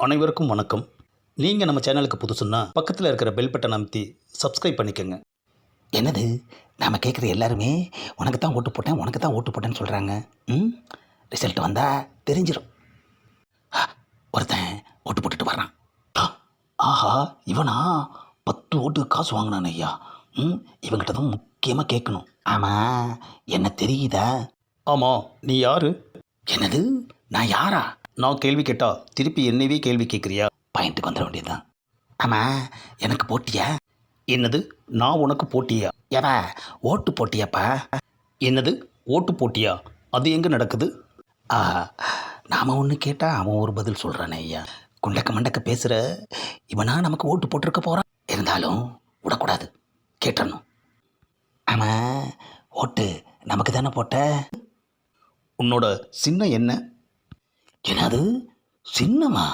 அனைவருக்கும் வணக்கம். நீங்கள் நம்ம சேனலுக்கு புதுசுன்னா பக்கத்தில் இருக்கிற பெல் பட்டனை அமைத்தி சப்ஸ்கிரைப் பண்ணிக்கோங்க. என்னது? நாம் கேட்குற எல்லாருமே உனக்கு தான் ஓட்டு போட்டேன் உனக்கு தான் ஓட்டு போட்டேன்னு சொல்கிறாங்க ம்? ரிசல்ட் வந்தால் தெரிஞ்சிடும் ஒருத்தன் ஓட்டு போட்டுட்டு வர்றான். ஆஹா இவனா? பத்து ஓட்டுக்கு காசு வாங்கினான் ஐயா. ம் இவங்கிட்ட தான் முக்கியமாக கேட்கணும். ஆமாம் என்ன தெரியுதா? ஆமாம் நீ யாரு? என்னது? நான் யாரா? நான் கேள்வி கேட்டால் திருப்பி என்னவே கேள்வி கேட்குறியா? பாயிண்ட்டுக்கு வந்துட வேண்டியதுதான். ஆமாம் எனக்கு போட்டியா? என்னது நான் உனக்கு போட்டியா? எவா ஓட்டு போட்டியாப்பா? என்னது ஓட்டு போட்டியா? அது எங்கே நடக்குது? ஆ நாம் ஒன்று கேட்டால் அவன் ஒரு பதில் சொல்கிறானே ஐயா. குண்டக்க மண்டக்க பேசுகிற இவனா நமக்கு ஓட்டு போட்டிருக்க போகிறான் இருந்தாலும் விடக்கூடாது. கேட்டணும் ஆமாம் ஓட்டு நமக்கு தானே போட்ட? உன்னோட சின்ன என்ன என்னது? சின்னமா?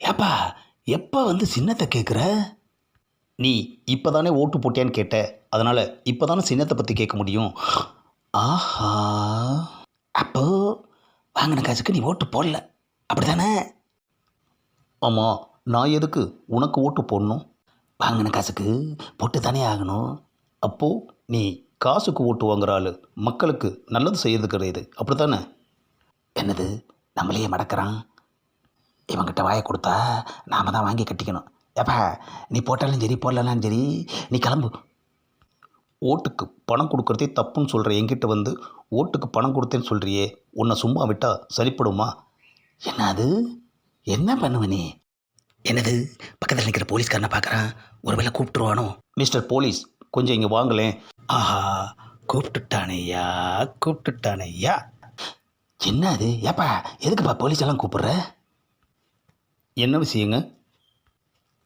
ஏப்பா எப்போ வந்து சின்னத்தை கேட்குற நீ இப்போ தானே ஓட்டு போட்டியான்னு கேட்ட. அதனால் இப்போ தானே சின்னத்தை பற்றி கேட்க முடியும். ஆஹா. அப்போ வாங்கின காசுக்கு நீ ஓட்டு போடல. அப்படி தானே ஆமாம் நான் எதுக்கு உனக்கு ஓட்டு போடணும்? வாங்கின காசுக்கு போட்டு தானே ஆகணும். அப்போது நீ காசுக்கு ஓட்டு வாங்குற ஆள் மக்களுக்கு நல்லது செய்யறது கிடையாது. அப்படி தானே என்னது? நம்மளையே மடக்கிறான். இவங்கிட்ட வாயை கொடுத்தா நாம தான் வாங்கி கட்டிக்கணும். எப்பா நீ போட்டாலும் சரி போடலனாலும் சரி நீ கிளம்பு. ஓட்டுக்கு பணம் கொடுக்குறதே தப்புன்னு சொல்கிற எங்கிட்ட வந்து ஓட்டுக்கு பணம் கொடுத்தேன்னு சொல்கிறியே உன்னை சும்மா விட்டால் சரிப்படுமா என்ன அது என்ன பண்ணுவ நீ? என்னது? பக்கத்தில் நிற்கிற போலீஸ்காரனை பார்க்குறான் ஒருவேளை கூப்பிட்டுருவானோ? மிஸ்டர் போலீஸ் கொஞ்சம் இங்கே வாங்களேன். ஆஹா கூப்பிட்டுட்டானையா கூப்பிட்டுட்டானையா என்ன அது ஏப்பா எதுக்குப்பா போலீஸ் எல்லாம் கூப்பிடுற? என்ன விஷயங்க?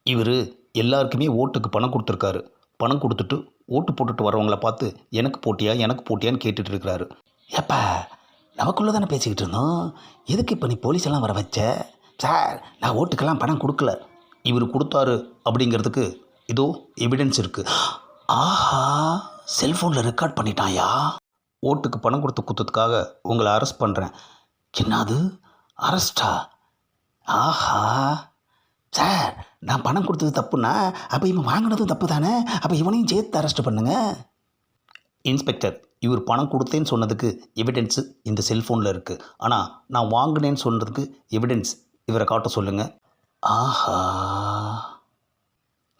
இவர் எல்லாருக்குமே ஓட்டுக்கு பணம் கொடுத்துருக்காரு. பணம் கொடுத்துட்டு ஓட்டு போட்டுட்டு வரவங்கள பார்த்து எனக்கு போட்டியா எனக்கு போட்டியான்னு கேட்டுட்டு இருக்கிறாரு. ஏப்பா நமக்குள்ளே தானே பேசிக்கிட்டு இருந்தோம். எதுக்கு இப்போ நீ போலீஸ் எல்லாம் வர வச்ச? சார் நான் ஓட்டுக்கெல்லாம் பணம் கொடுக்கல. இவர் கொடுத்தாரு அப்படிங்கிறதுக்கு இதோ எவிடன்ஸ் இருக்குது ஆஹா செல்ஃபோனில் ரெக்கார்ட் பண்ணிட்டான்யா ஓட்டுக்கு பணம் கொடுத்து குத்ததுக்காக உங்களை அரெஸ்ட் பண்ணுறேன் என்னது? அரெஸ்டா ஆஹா. சார் நான் பணம் கொடுத்தது தப்புன்னா அப்போ இவன் வாங்கினதும் தப்பு தானே அப்போ இவனையும் சேர்த்து அரெஸ்ட் பண்ணுங்க. இன்ஸ்பெக்டர் இவர் பணம் கொடுத்தேன்னு சொன்னதுக்கு எவிடென்ஸு இந்த செல்ஃபோனில் இருக்குது ஆனால் நான் வாங்கினேன்னு சொன்னதுக்கு எவிடென்ஸ் இவரை காட்ட சொல்லுங்கள் ஆஹா.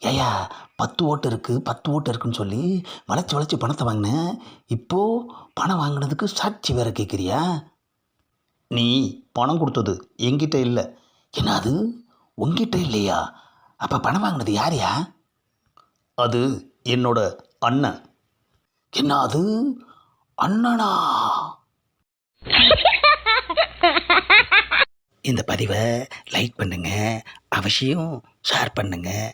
ஏயா பத்து ஓட்டு இருக்குது பத்து ஓட்டு இருக்குன்னு சொல்லி வளைச்சி வளைச்சி பணத்தை வாங்கினேன் இப்போது பணம் வாங்கினதுக்கு சாட்சி வேறு கேட்குறியா நீ பணம் கொடுத்தது எங்கிட்ட இல்லை. என்னது? உங்ககிட்ட இல்லையா? அப்போ பணம் வாங்கினது யாரையா? அது என்னோட அண்ணன். என்ன அது அண்ணனா? இந்த பதிவை லைக் பண்ணுங்கள் அவசியம் ஷேர் பண்ணுங்கள்